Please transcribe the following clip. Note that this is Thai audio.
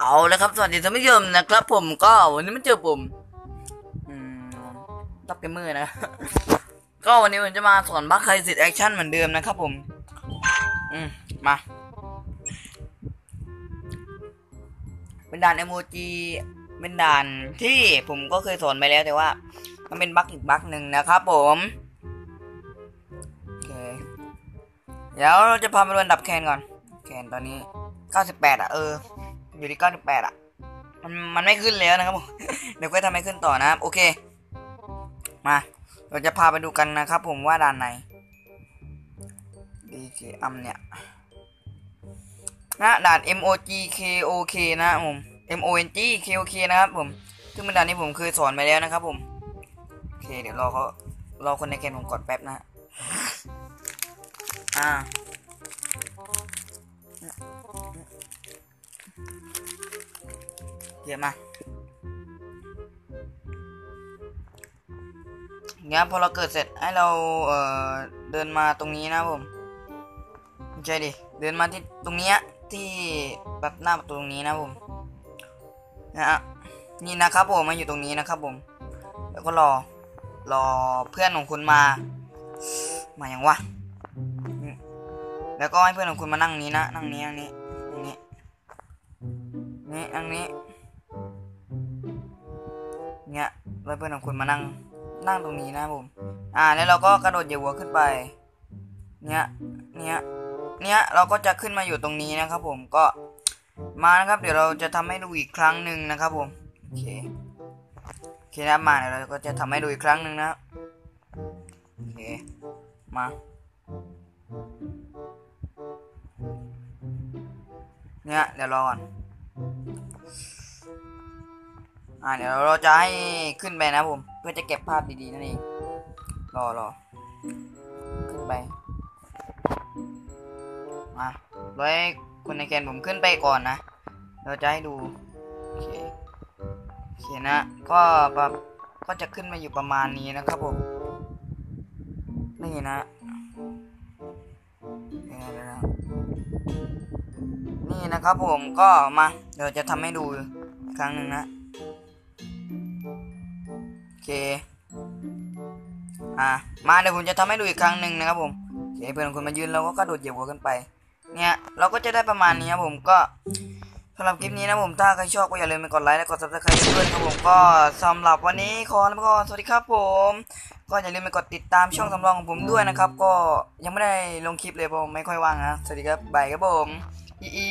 เอาเลยครับ สวัสดีท่านผู้ชมนะครับ ผมก็วันนี้มันเจอผมตับเกมเมอร์นะ ก็วันนี้ผมจะมาสอนบัคไคสิทแอคชั่นเหมือนเดิมนะครับผม อืมมา เป็นด่าน m อ g เป็นด่านที่ผมก็เคยสอนไปแล้วแต่ว่า มันเป็นบั๊กอีกบั๊กหนึ่งนะครับผมโอเคเดี๋ยวเราจะพามาดูอันดับแคนก่อน แคนตอนนี้98อะ เออ อยู่ที่98อะ มันมันไม่ขึ้นแล้วนะครับผม เดี๋ยวก็ทำให้ขึ้นต่อนะครับ โอเค มา เราจะพาไปดูกันนะครับผมว่าด่านไหน DK อัมเนี่ยนะด่าน MOG KOK นะครับผม MONG KOK นะครับผม ซึ่งเป็นด่านนี้ผมเคยสอนไปแล้วนะครับผม โอเค เดี๋ยวรอเขารอคนในเกมผมกดแป๊บนะ อ่า เดี๋ยวมางั้นพอเราเกิดเสร็จให้เราเอ่อเดินมาตรงนี้นะผมใช่ดิ เดินมาที่ตรงเนี้ยที่แบบหน้าประตูตรงนี้นะผมนะฮะนี่นะครับผมมาอยู่ตรงนี้นะครับผม แล้วก็รอรอเพื่อนของคุณมา มาอย่างวะ แล้วก็ให้เพื่อนของคุณมานั่งนี้นะ นั่งนี้นั่งนี้นั่งนี้นี่นั่งนี้ เนี่ยแล้วเพื่อนของคุณมานั่ง นั่งตรงนี้นะผม อ่า แล้วเราก็กระโดดเหยียบหัวขึ้นไป เนี่ย เนี่ย เนี่ย เราก็จะขึ้นมาอยู่ตรงนี้นะครับ ผม ก็ มานะครับ เดี๋ยวเราจะทำให้ดูอีกครั้งหนึ่งนะครับ ผม โอเค โอเคนะมาเดี๋ยวเราก็จะทำให้ดูอีกครั้งหนึ่งนะ โอเค มา เนี่ยเดี๋ยวรอก่อน อ่าเดี๋ยวเราจะให้ขึ้นไปนะผม เพื่อจะเก็บภาพดีๆนั่นเอง รอรอขึ้นไป มาไว้คนในแกนผมขึ้นไปก่อนนะ เราจะให้ดู โอเคโอเคนะ ก็แบบก็จะขึ้นมาอยู่ประมาณนี้นะครับผม นี่นะนี่นะนี่นะ ครับผมก็มาเดี๋ยวจะทำให้ดูอีกครั้งหนึ่งนะโอเคอะมาเดี๋ยวผมจะทำให้ดูอีกครั้งหนึ่งนะครับผมโอเคเพื่อนคุณมายืนเราก็กระโดดเหยียบหัวกันไป เนี่ยเราก็จะได้ประมาณนี้ครับผมก็สำหรับคลิปนี้นะผมถ้าใครชอบก็อย่าลืมไปกดไลค์และกด subscribe ด้วยครับผมก็สำหรับวันนี้ขอลาไปก่อนสวัสดีครับผม ก็อย่าลืมไปกดติดตามช่องสำรองของผมด้วยนะครับ ก็ยังไม่ได้ลงคลิปเลยผมไม่ค่อยว่างนะสวัสดีครับบายครับผมอีอี